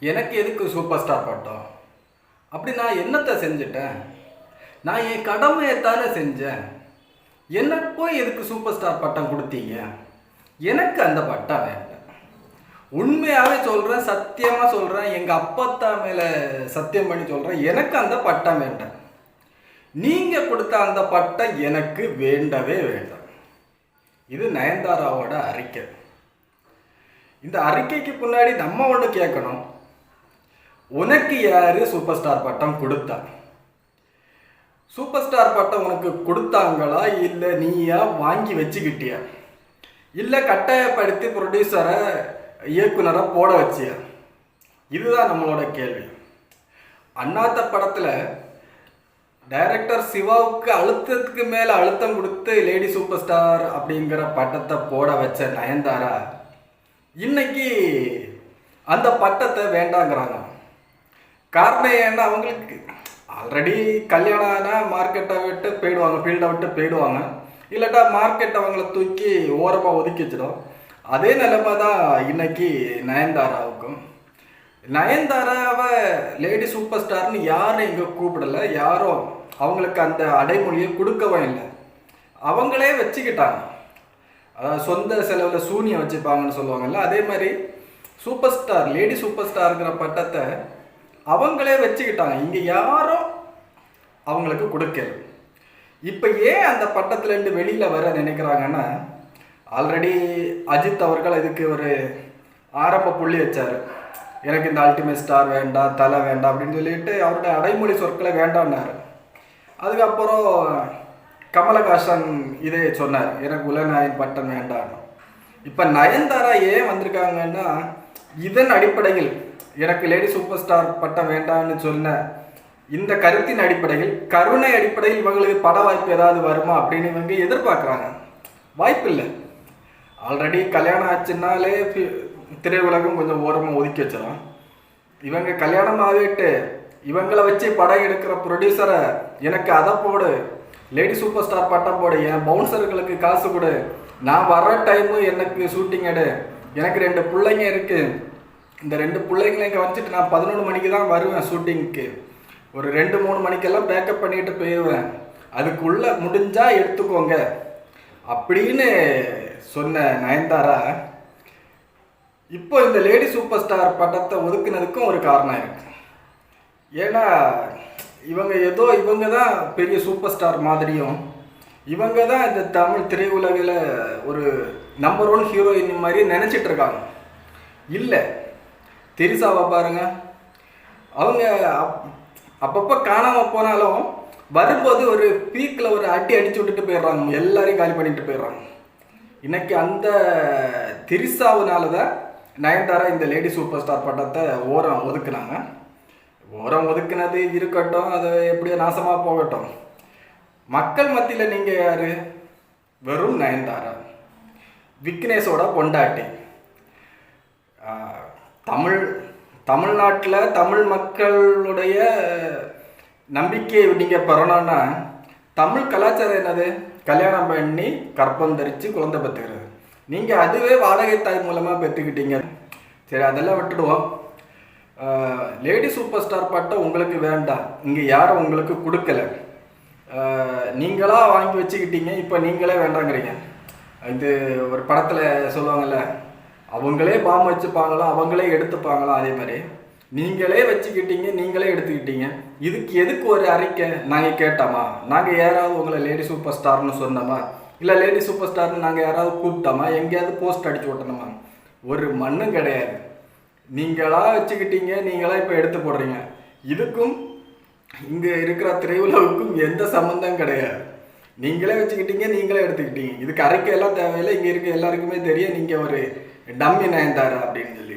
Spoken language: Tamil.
எனக்கு எதுக்கு சூப்பர் ஸ்டார் பட்டம்? அப்படி நான் என்னத்தை செஞ்சுட்டேன்? நான் என் கடமையை தானே செஞ்சேன். எனக்கு போய் எதுக்கு சூப்பர் ஸ்டார் பட்டம் கொடுத்தீங்க? எனக்கு அந்த பட்டம் வேண்டாம். உண்மையாகவே சொல்கிறேன் சத்தியமாக சொல்கிறேன் எங்கள் அப்பத்தா மேலே சத்தியம் பண்ணி சொல்கிறேன் எனக்கு அந்த பட்டம் வேண்டாம். நீங்கள் கொடுத்த அந்த பட்டம் எனக்கு வேண்டவே வேண்டாம். இது நயன்தாராவோட அறிக்கை. இந்த அறிக்கைக்கு பின்னாடி நம்ம ஒன்று கேட்கணும். உனக்கு யாரு சூப்பர் ஸ்டார் பட்டம் கொடுத்தா? சூப்பர் ஸ்டார் பட்டம் உனக்கு கொடுத்தாங்களா? இல்லை நீயா வாங்கி வச்சுக்கிட்டியா? இல்லை கட்டாயப்படுத்தி ப்ரொடியூசரை இயக்குனரை போட வச்சியா? இதுதான் நம்மளோட கேள்வி. அண்ணாத்த படத்தில் டைரக்டர் சிவாவுக்கு அழுத்தத்துக்கு மேலே அழுத்தம் கொடுத்து லேடி சூப்பர் ஸ்டார் அப்படிங்கிற பட்டத்தை போட வச்ச நயன்தாரா இன்னைக்கு அந்த பட்டத்தை வேண்டாங்கிறாங்க. காரணம் ஏன்னா அவங்களுக்கு ஆல்ரெடி கல்யாணம் ஆனால் மார்க்கெட்டை விட்டு போயிடுவாங்க ஃபீல்டை விட்டு போயிடுவாங்க. இல்லாட்டா மார்க்கெட் அவங்கள தூக்கி ஓரமாக ஒதுக்கி வச்சிடும். அதே நிலைமை தான் இன்னைக்கு நயன்தாராவுக்கும். நயன்தாராவை லேடி சூப்பர் ஸ்டார்னு யாரும் இங்கே கூப்பிடல. யாரும் அவங்களுக்கு அந்த அடைமொழியை கொடுக்கவும் இல்லை. அவங்களே வச்சுக்கிட்டாங்க. அதாவது சொந்த செலவில் சூனியம் வச்சுப்பாங்கன்னு சொல்லுவாங்கல்ல அதே மாதிரி சூப்பர் ஸ்டார் லேடி சூப்பர் ஸ்டாருங்கிற பட்டத்தை அவங்களே வச்சுக்கிட்டாங்க. இங்கே யாரும் அவங்களுக்கு கொடுக்கல. இப்போ ஏன் அந்த பட்டத்துலேருந்து வெளியில் வர நினைக்கிறாங்கன்னா ஆல்ரெடி அஜித் அவர்கள் இதுக்கு ஒரு ஆரம்ப புள்ளி வச்சார். எனக்கு இந்த அல்டிமேட் ஸ்டார் வேண்டாம் தலை வேண்டாம் அப்படின்னு சொல்லிட்டு அவருடைய அடைமொழி சொற்களை வேண்டாம்னாரு. அதுக்கப்புறம் கமலஹாசன் இதே சொன்னார் எனக்கு உலநாயன் பட்டம் வேண்டாம். இப்போ நயன்தாரா ஏன் வந்திருக்காங்கன்னா இதன் அடிப்படையில் எனக்கு லேடி சூப்பர் ஸ்டார் பட்டம் வேண்டாம்னு சொன்ன இந்த கருத்தின் அடிப்படையில் கருணை அடிப்படையில் இவங்களுக்கு பட வாய்ப்பு ஏதாவது வருமா அப்படின்னு இவங்க எதிர்பார்க்குறாங்க. வாய்ப்பு இல்லை ஆல்ரெடி கல்யாணம் ஆச்சுன்னாலே திரையுலகம் கொஞ்சம் ஓரமாக ஒதுக்கி வச்சிடும் இவங்க கல்யாணம் ஆகிட்டு இவங்களை வச்சு படம் எடுக்கிற ப்ரொடியூசரை எனக்கு அதை போடு லேடி சூப்பர் ஸ்டார் பட்டம் போடு என் பவுன்சர்களுக்கு காசு கொடு நான் வர்ற டைமு எனக்கு ஷூட்டிங் எடு எனக்கு ரெண்டு பிள்ளைங்க இருக்கு. இந்த ரெண்டு பிள்ளைங்களை இங்கே வச்சுட்டு நான் பதினொன்று மணிக்கு தான் வருவேன் ஷூட்டிங்க்கு. ஒரு ரெண்டு மூணு மணிக்கெல்லாம் பேக்கப் பண்ணிட்டு போயிடுவேன் அதுக்குள்ள முடிஞ்சா எடுத்துக்கோங்க. அப்படின்னு சொன்ன நயன்தாரா இப்போ இந்த லேடி சூப்பர் ஸ்டார் பட்டத்தை ஒதுக்குனதுக்கும் ஒரு காரணம் இருக்கு. ஏன்னா இவங்க ஏதோ இவங்க தான் பெரிய சூப்பர் ஸ்டார் மாதிரியும் இவங்க தான் இந்த தமிழ் திரையுலகில் ஒரு நம்பர் ஒன் ஹீரோயின் மாதிரி நினச்சிட்டு இருக்காங்க இல்லை தெரிசாவை பாருங்க. அவங்க அப்- அப்பப்போ காணாமல் போனாலும் வரும்போது ஒரு பீக்கில் ஒரு அடி அடிச்சு விட்டுட்டு போயிடுறாங்க. எல்லாரையும் காலி பண்ணிட்டு போயிடுறாங்க. இன்னைக்கு அந்த திரிசாவுனால தான் நயன்தாரா இந்த லேடி சூப்பர் ஸ்டார் பட்டத்தை ஓரம் ஒதுக்குனாங்க. ஓரம் ஒதுக்குனது இருக்கட்டும் அது எப்படியோ நாசமாக போகட்டும். மக்கள் மத்தியில் நீங்கள் யார்? வெறும் நயன்தாரா? விக்னேஷோட பொண்டாட்டி. தமிழ் தமிழ்நாட்டில் தமிழ் மக்களுடைய நம்பிக்கையை நீங்கள் பெறணும்னா தமிழ் கலாச்சாரம் என்னது? கல்யாணம் பண்ணி கற்பம் தரித்து குழந்தை பெற்றுக்கிறது. நீங்கள் அதுவே வாடகை தாய் மூலமாக பெற்றுக்கிட்டீங்க. சரி அதெல்லாம் விட்டுடுவோம். லேடி சூப்பர் ஸ்டார் பாட்டை உங்களுக்கு வேண்டாம். இங்கே யாரும் உங்களுக்கு கொடுக்கல. நீங்களாக வாங்கி வச்சுக்கிட்டீங்க இப்போ நீங்களே வேண்டாங்கிறீங்க. இது ஒரு படத்தில் சொல்லுவாங்கல்ல அவங்களே பாம்பு வச்சுப்பாங்களோ அவங்களே எடுத்துப்பாங்களாம் அதே மாதிரி நீங்களே வச்சுக்கிட்டீங்க நீங்களே எடுத்துக்கிட்டீங்க. இதுக்கு எதுக்கு ஒரு அறிக்கை? நாங்கள் கேட்டோமா? நாங்கள் யாராவது உங்களை லேடி சூப்பர் ஸ்டார்னு சொன்னோமா? இல்லை லேடி சூப்பர் ஸ்டார்னு நாங்கள் யாராவது கூப்பிட்டோமா? எங்கேயாவது போஸ்ட் அடிச்சு விட்டணுமா ஒரு மண்ணும் கிடையாது. நீங்களா வச்சுக்கிட்டீங்க நீங்களாக இப்போ எடுத்து போடுறீங்க. இதுக்கும் இங்கே இருக்கிற திரையுலகுக்கும் எந்த சம்மந்தம் கிடையாது. நீங்களே வச்சுக்கிட்டீங்க நீங்களே எடுத்துக்கிட்டீங்க. இதுக்கு எல்லாம் தேவையில்லை இங்கே இருக்க எல்லாருக்குமே தெரியும் நீங்கள் ஒரு டம்மி நயன்தாரா அப்படின்னு சொல்லி.